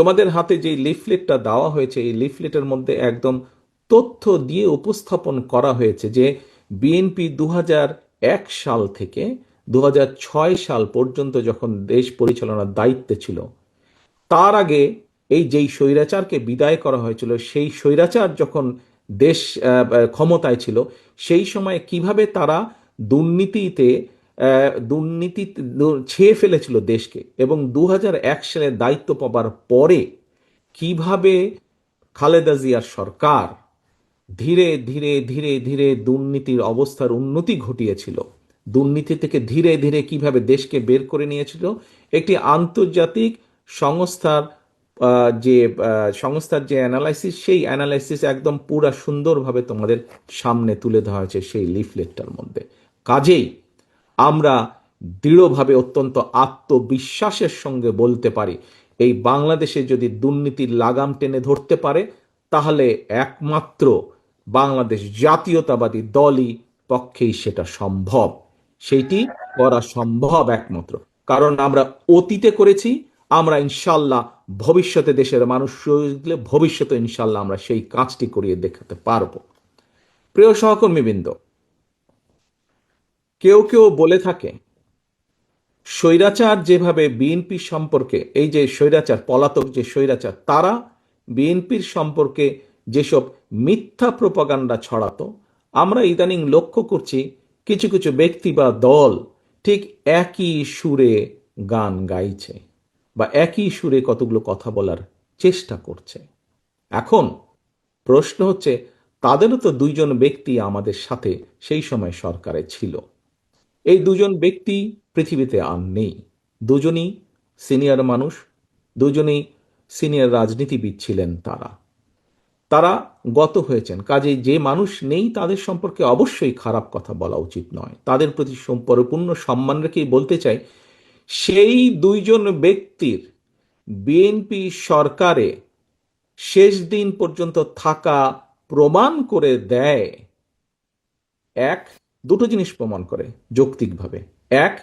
তোমাদের হাতে যে লিফলেটটা দেওয়া হয়েছে, এই লিফলেটের মধ্যে একদম তথ্য দিয়ে উপস্থাপন করা হয়েছে যে বিএনপি দু সাল থেকে দু হাজার ছয় সাল পর্যন্ত যখন দেশ পরিচালনার দায়িত্বে ছিল, তার আগে এই যেই স্বৈরাচারকে বিদায় করা হয়েছিল, সেই স্বৈরাচার যখন দেশ ক্ষমতায় ছিল, সেই সময় কীভাবে তারা দুর্নীতিতে দুর্নীতি ছেয়ে ফেলেছিল দেশকে এবং দু সালে দায়িত্ব পাবার পরে কীভাবে খালেদা জিয়ার সরকার ধীরে ধীরে ধীরে ধীরে দুর্নীতির অবস্থার উন্নতি ঘটিয়েছিল, দুর্নীতি থেকে ধীরে ধীরে কীভাবে দেশকে বের করে নিয়েছিল, একটি আন্তর্জাতিক সংস্থার যে সংস্থার যে অ্যানালাইসিস সেই অ্যানালাইসিস একদম পুরা সুন্দরভাবে তোমাদের সামনে তুলে ধরা হয়েছে সেই লিফলেটটার মধ্যে। কাজেই আমরা দৃঢ়ভাবে অত্যন্ত আত্মবিশ্বাসের সঙ্গে বলতে পারি, এই বাংলাদেশে যদি দুর্নীতির লাগাম টেনে ধরতে পারে, তাহলে একমাত্র বাংলাদেশ জাতীয়তাবাদী দলই পক্ষেই সেটা সম্ভব। সেইটি করা সম্ভব একমাত্র। কারণ আমরা অতীতে করেছি, আমরা ইনশাল্লাহ ভবিষ্যতে দেশের মানুষ ভবিষ্যতে ইনশাল্লাহ আমরা সেই কাজটি করিয়ে দেখাতে পারব। প্রিয় সহকর্মীবৃন্দ কেউ কেউ বলে থাকে, স্বৈরাচার যেভাবে বিএনপি সম্পর্কে, এই যে স্বৈরাচার, পলাতক যে স্বৈরাচার, তারা বিএনপির সম্পর্কে যেসব মিথ্যা প্রপাগান্ডা ছড়াতো, আমরা ইদানিং লক্ষ্য করছি কিছু কিছু ব্যক্তি বা দল ঠিক একই সুরে গান গাইছে বা একই সুরে কতগুলো কথা বলার চেষ্টা করছে। এখন প্রশ্ন হচ্ছে, তাদেরও তো দুইজন ব্যক্তি আমাদের সাথে সেই সময় সরকারে ছিল। এই দুজন ব্যক্তি পৃথিবীতে আর নেই। দুজনই সিনিয়র মানুষ, দুজনেই সিনিয়র রাজনীতিবিদ ছিলেন তারা। তারা গত হয়েছেন। কাজেই যে মানুষ নেই তাদের সম্পর্কে অবশ্যই খারাপ কথা বলা উচিত নয়। তাদের প্রতি সম- সম্মান রেখেই বলতে চাই, সেই দুইজন ব্যক্তির বিএনপি সরকারে শেষ দিন পর্যন্ত থাকা প্রমাণ করে দেয় এক দুটো জিনিস প্রমাণ করে যৌক্তিকভাবে। এক,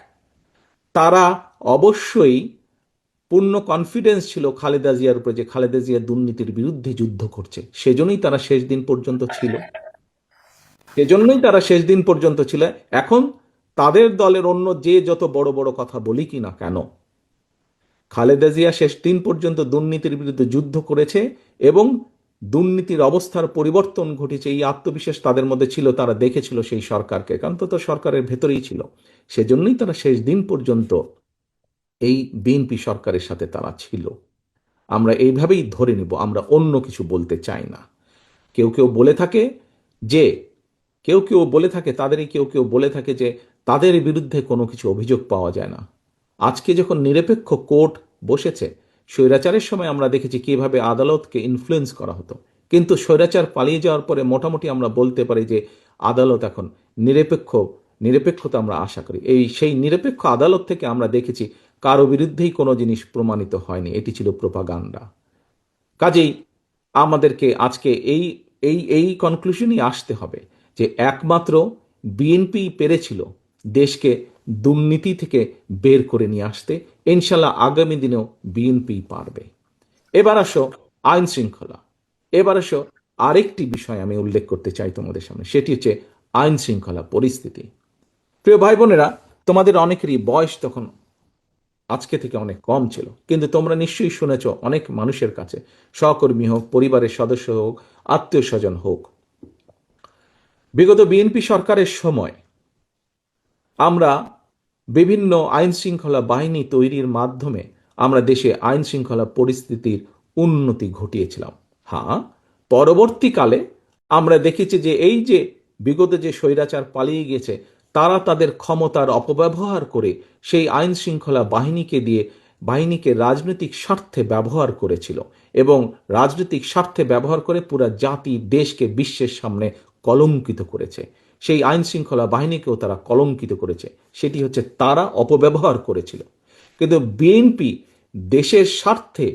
তারা অবশ্যই পূর্ণ কনফিডেন্স ছিল খালেদা জিয়ার উপরে যে খালেদা জিয়া দুর্নীতির বিরুদ্ধে যুদ্ধ করছে। সেজন্যই তারা শেষ দিন পর্যন্ত ছিল। সেজন্যই তারা শেষ দিন পর্যন্ত ছিল। এখন তাদের দলের অন্য যে যত বড় বড় কথা বলি কি না কেন, খালেদা জিয়া শেষ দিন পর্যন্ত দুর্নীতির বিরুদ্ধে যুদ্ধ করেছে এবং দুর্নীতির অবস্থার পরিবর্তন ঘটেছে, এই আত্মবিশ্বাস তাদের মধ্যে ছিল, তারা দেখেছিল সেই সরকারকে। কারণ তো সরকারের ভেতরেই ছিল। সেজন্যই তারা শেষ দিন পর্যন্ত এই বিএনপি সরকারের সাথে তারা ছিল। আমরা এইভাবেই ধরে নিব, আমরা অন্য কিছু বলতে চাই না। কেউ কেউ বলে থাকে যে, কেউ কেউ বলে থাকে, তাদেরই কেউ কেউ বলে থাকে যে, তাদের বিরুদ্ধে কোনো কিছু অভিযোগ পাওয়া যায় না। আজকে যখন নিরপেক্ষ কোর্ট বসেছে স্বৈরাচারের সময় আমরা দেখেছি কীভাবে আদালতকে ইনফ্লুয়েন্স করা হতো। কিন্তু স্বৈরাচার পালিয়ে যাওয়ার পরে মোটামুটি আমরা বলতে পারি যে আদালত এখন নিরপেক্ষ, নিরপেক্ষতা আমরা আশা করি। এই সেই নিরপেক্ষ আদালত থেকে আমরা দেখেছি কারও বিরুদ্ধেই কোনো জিনিস প্রমাণিত হয়নি। এটি ছিল প্রোপাগান্ডা কাজেই আমাদেরকে আজকে এই এই এই কনক্লুশনই আসতে হবে যে একমাত্র বিএনপি পেরেছিল দেশকে দুর্নীতি থেকে বের করে নিয়ে আসতে ইনশাল্লাহ আগামী দিনেও বিএনপি পারবে। এবার আসো আইন শৃঙ্খলা। এবার আসো আরেকটি বিষয় আমি উল্লেখ করতে চাই তোমাদের সামনে, সেটি হচ্ছে আইন শৃঙ্খলা পরিস্থিতি। প্রিয় ভাই বোনেরা তোমাদের অনেকেরই বয়স তখন আজকে থেকে অনেক কম ছিল, কিন্তু তোমরা নিশ্চয়ই শুনেছ অনেক মানুষের কাছে, সহকর্মী হোক, পরিবারের সদস্য হোক আত্মীয় স্বজন হোক। বিগত বিএনপি সরকারের সময় আমরা বিভিন্ন আইন শৃঙ্খলা বাহিনী তৈরির মাধ্যমে আমরা দেশে আইন শৃঙ্খলা পরিস্থিতির উন্নতি ঘটিয়েছিলাম। হ্যাঁ পরবর্তীকালে আমরা দেখেছি যে এই যে বিগত যে স্বৈরাচার পালিয়ে গেছে তারা তাদের ক্ষমতার অপব্যবহার করে সেই আইন শৃঙ্খলা বাহিনীকে দিয়ে বাহিনীকে রাজনৈতিক স্বার্থে ব্যবহার করেছিল এবং রাজনৈতিক স্বার্থে ব্যবহার করে পুরা জাতি দেশকে বিশ্বের সামনে কলঙ্কিত করেছে। সেই আইন শৃঙ্খলা বাহিনীকেও তারা কলঙ্কিত করেছে। সেটি হচ্ছে তারা অপব্যবহার করেছিল। কিন্তু বিএনপি দেশের স্বার্থে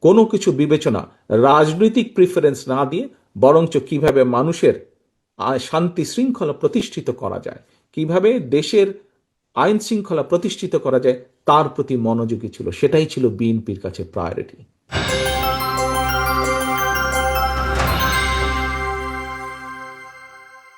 কোনো কিছু বিবেচনা, রাজনৈতিক প্রিফারেন্স না দিয়ে বরঞ্চ কীভাবে মানুষের শান্তি শৃঙ্খলা প্রতিষ্ঠিত করা যায়, কীভাবে দেশের আইন শৃঙ্খলা প্রতিষ্ঠিত করা যায়, তার প্রতি মনোযোগী ছিল। সেটাই ছিল বিএনপির কাছে প্রায়োরিটি